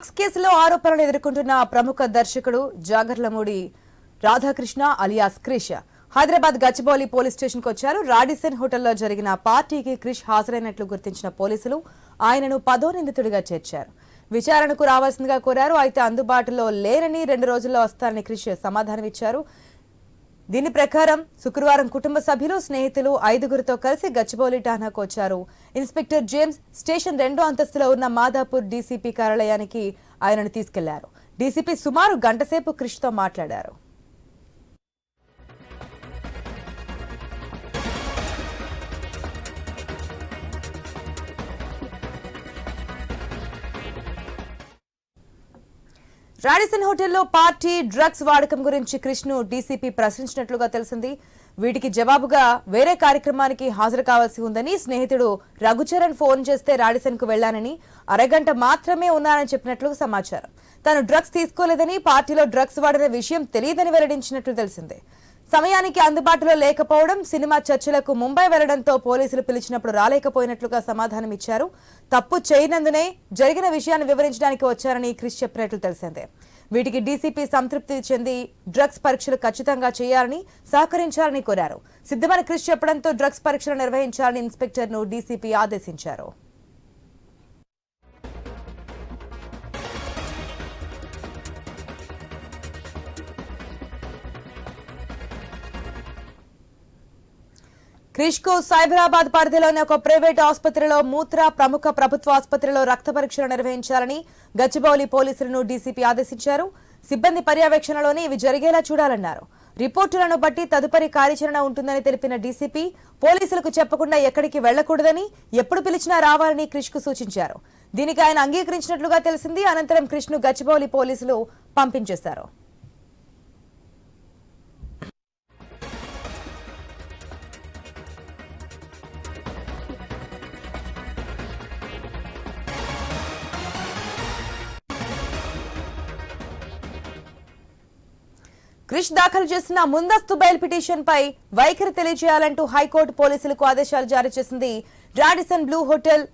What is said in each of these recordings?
Drugs కేసులో ఆరోపణలు ఎదుర్కొంటున్న ప్రముఖ దర్శకుడు జాగర్లమూడి రాధాకృష్ణ అలియాస్ క్రిష్. హైదరాబాద్ గచ్చిబౌలి పోలీస్ స్టేషన్కు వచ్చారు. రాడిసన్ హోటల్లో జరిగిన పార్టీకి క్రిష్ హాజరైనట్లు గుర్తించిన పోలీసులు ఆయనను పదో నిందితుడిగా చేర్చారు. విచారణకు రావాల్సిందిగా కోరారు. అయితే అందుబాటులో లేరని రెండు రోజుల్లో వస్తారని క్రిష్ సమాధానమిచ్చారు. దీని ప్రకారం శుక్రవారం కుటుంబ సభ్యులు స్నేహితులు ఐదుగురితో కలిసి గచ్చిబౌలి ఠానాకు వచ్చారు. ఇన్స్పెక్టర్ జేమ్స్ స్టేషన్ రెండో అంతస్తులో ఉన్న మాదాపూర్ డీసీపీ కార్యాలయానికి ఆయనను తీసుకెళ్ళారు. డీసీపీ సుమారు గంటసేపు క్రిష్తో మాట్లాడారు. రాడిసన్ హోటల్లో పార్టీ డ్రగ్స్ వాడకం గురించి కృష్ణు డీసీపీ ప్రశ్నించినట్లుగా తెలిసింది. వీటికి జవాబుగా వేరే కార్యక్రమానికి హాజరు కావాల్సి ఉందని స్నేహితుడు రఘుచరణ్ ఫోన్ చేస్తే రాడిసన్కు వెళ్ళానని అరగంట మాత్రమే ఉన్నానని చెప్పినట్లు సమాచారం. తాను డ్రగ్స్ తీసుకోలేదని పార్టీలో డ్రగ్స్ వాడిన విషయం తెలియదని వెల్లడించినట్లు తెలిసిందే. సమయానికి అందుబాటులో లేకపోవడం సినిమా చర్చలకు ముంబై వెళ్ళడంతో పోలీసులు పిలిచినప్పుడు రాలేకపోయినట్లుగా సమాధానం ఇచ్చారు. తప్పు చేయనందునే జరిగిన విషయాన్ని వివరించడానికి వచ్చారని క్రిష్ చెప్పినట్లు తెలిసిందే. వీటికి డీసీపీ సంతృప్తి చెంది డ్రగ్స్ పరీక్షలు ఖచ్చితంగా చేయాలని సహకరించాలని కోరారు. సిద్ధమైన క్రిష్ చెప్పడంతో డ్రగ్స్ పరీక్షలు నిర్వహించాలని ఇన్స్పెక్టర్ను డీసీపీ ఆదేశించారు. క్రిష్కు సైబరాబాద్ పరిధిలోని ఒక ప్రైవేట్ ఆసుపత్రిలో మూత్ర ప్రముఖ ప్రభుత్వ ఆసుపత్రిలో రక్త పరీక్షలు నిర్వహించాలని గచ్చిబౌలి పోలీసులను డీసీపీ ఆదేశించారు. సిబ్బంది పర్యవేక్షణలోనే ఇవి జరిగేలా చూడాలన్నారు. రిపోర్టులను బట్టి తదుపరి కార్యాచరణ ఉంటుందని తెలిపిన డీసీపీ పోలీసులకు చెప్పకుండా ఎక్కడికి వెళ్ళకూడదని ఎప్పుడు పిలిచినా రావాలని క్రిష్కు సూచించారు. దీనికి ఆయన అంగీకరించినట్లుగా తెలిసింది. అనంతరం కృష్ణు గచ్చిబౌలి పోలీసులు పంపించేశారు. క్రిష్ దాఖలు చేసిన ముందస్తు బెయిల్ పిటిషన్ పై వైఖరి తెలియజేయాలంటూ హైకోర్టు పోలీసులకు ఆదేశాలు జారీ చేసింది Radisson blue hotel.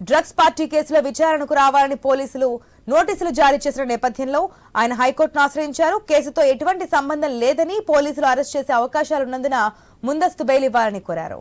Drugs party కేసులో విచారణకు రావాలని పోలీసులు నోటీసులు జారీ చేసిన నేపథ్యంలో ఆయన హైకోర్టును ఆశ్రయించారు. కేసుతో ఎటువంటి సంబంధం లేదని పోలీసులు అరెస్ట్ చేసే అవకాశాలున్నందున ముందస్తు బెయిల్ ఇవ్వాలని కోరారు.